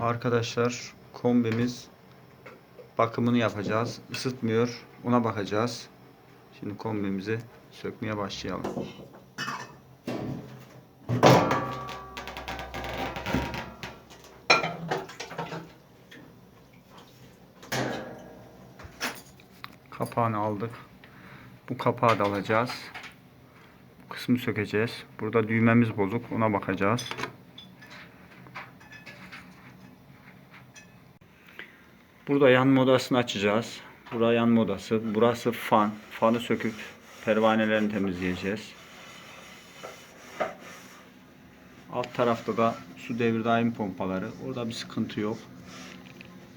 Arkadaşlar kombimiz bakımını yapacağız. Isıtmıyor. Ona bakacağız. Şimdi kombimizi sökmeye başlayalım. Kapağını aldık. Bu kapağı da alacağız. Bu kısmı sökeceğiz. Burada düğmemiz bozuk. Ona bakacağız. Burada yanma odasını açacağız. Burası yanma odası. Burası fan. Fanı söküp pervanelerini temizleyeceğiz. Alt tarafta da su devir daim pompaları. Orada bir sıkıntı yok.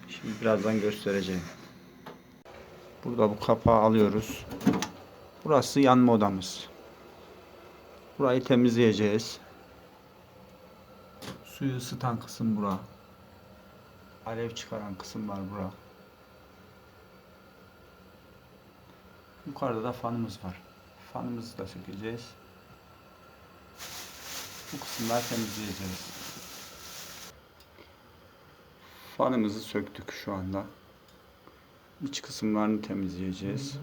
Şimdi birazdan göstereceğim. Burada bu kapağı alıyoruz. Burası yanma odamız. Burayı temizleyeceğiz. Suyu ısıtan kısım bura. Alev çıkaran kısım var bura. Yukarıda da fanımız var. Fanımızı da sökeceğiz. Bu kısımları temizleyeceğiz. Fanımızı söktük şu anda. İç kısımlarını temizleyeceğiz.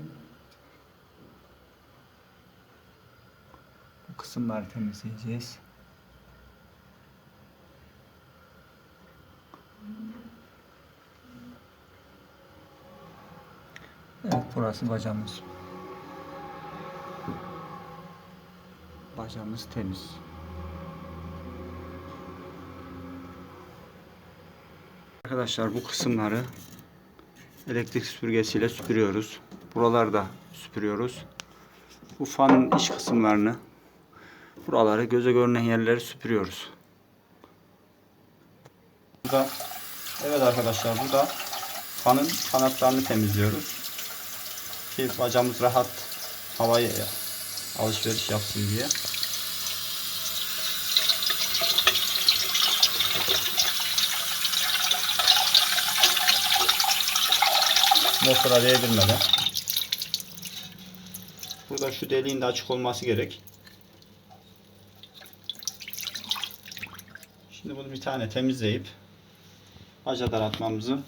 Bu kısımları temizleyeceğiz. Evet burası bacamız. Bacamız temiz. Arkadaşlar bu kısımları elektrik süpürgesiyle süpürüyoruz. Buraları da süpürüyoruz. Bu fanın iç kısımlarını buraları göze görünen yerleri süpürüyoruz. Burada evet arkadaşlar burada fanın kanatlarını temizliyoruz. Ki bacamız rahat havaya alışveriş yapsın diye. Motora değdirmeden. Burada şu deliğin de açık olması gerek. Şimdi bunu bir tane temizleyip baca daraltmamızı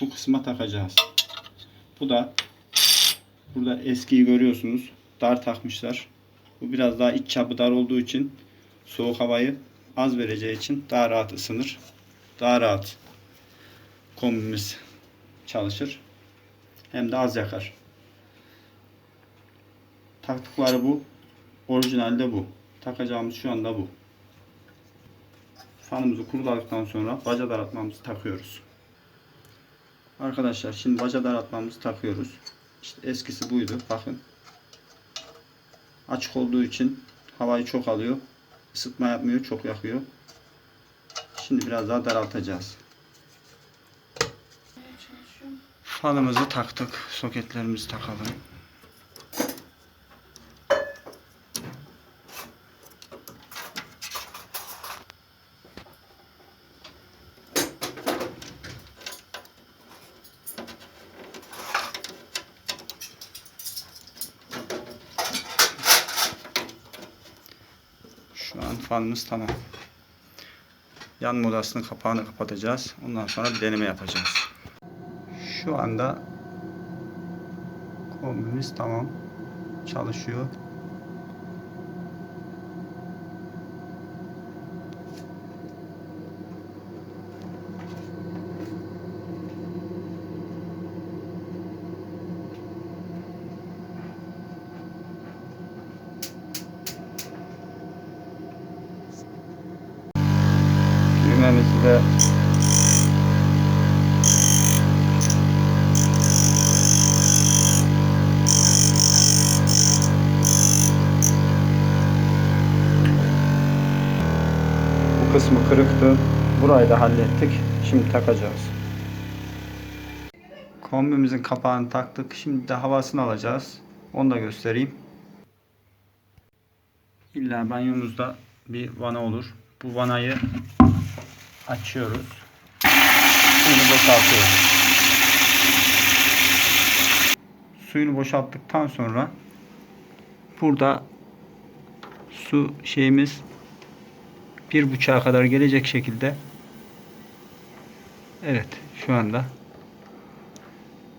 bu kısma takacağız. Bu da burada eskiyi görüyorsunuz. Dar takmışlar. Bu biraz daha iç çapı dar olduğu için soğuk havayı az vereceği için daha rahat ısınır. Daha rahat kombimiz çalışır. Hem de az yakar. Taktıkları bu. Orijinalde bu. Takacağımız şu anda bu. Fanımızı kuruladıktan sonra baca daraltmamızı takıyoruz. Arkadaşlar şimdi baca daraltmamızı takıyoruz. İşte eskisi buydu. Bakın. Açık olduğu için havayı çok alıyor. Isıtma yapmıyor. Çok yakıyor. Şimdi biraz daha daraltacağız. Fanımızı taktık. Soketlerimizi takalım. Şu an fanımız tamam. Yanma odasının kapağını kapatacağız. Ondan sonra bir deneme yapacağız. Şu anda kombimiz tamam. Çalışıyor. Düğmemizi de Bu kısmı kırıktı. Burayı da hallettik. Şimdi takacağız. Kombimizin kapağını taktık. Şimdi de havasını alacağız. Onu da göstereyim. İlla banyomuzda bir vana olur. Bu vanayı açıyoruz. Suyunu boşaltıyoruz. Suyunu boşalttıktan sonra burada su şeyimiz bir buçuğa kadar gelecek şekilde Evet şu anda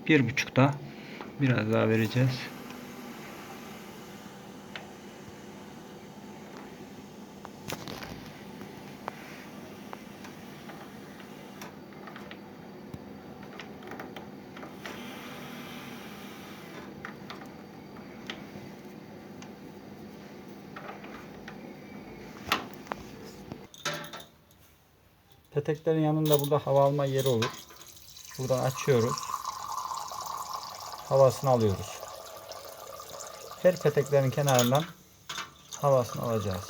bir buçukta biraz daha vereceğiz. Peteklerin yanında burada hava alma yeri olur. Buradan açıyoruz. Havasını alıyoruz. Her peteklerin kenarından havasını alacağız.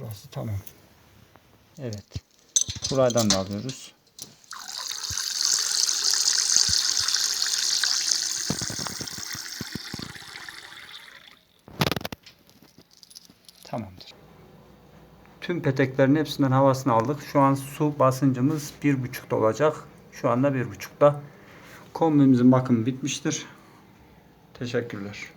Burası tamam. Evet. Buradan da alıyoruz. Tüm peteklerin hepsinden havasını aldık. Şu an su basıncımız 1.5'da olacak. Şu anda 1.5'da. Kombimizin bakımı bitmiştir. Teşekkürler.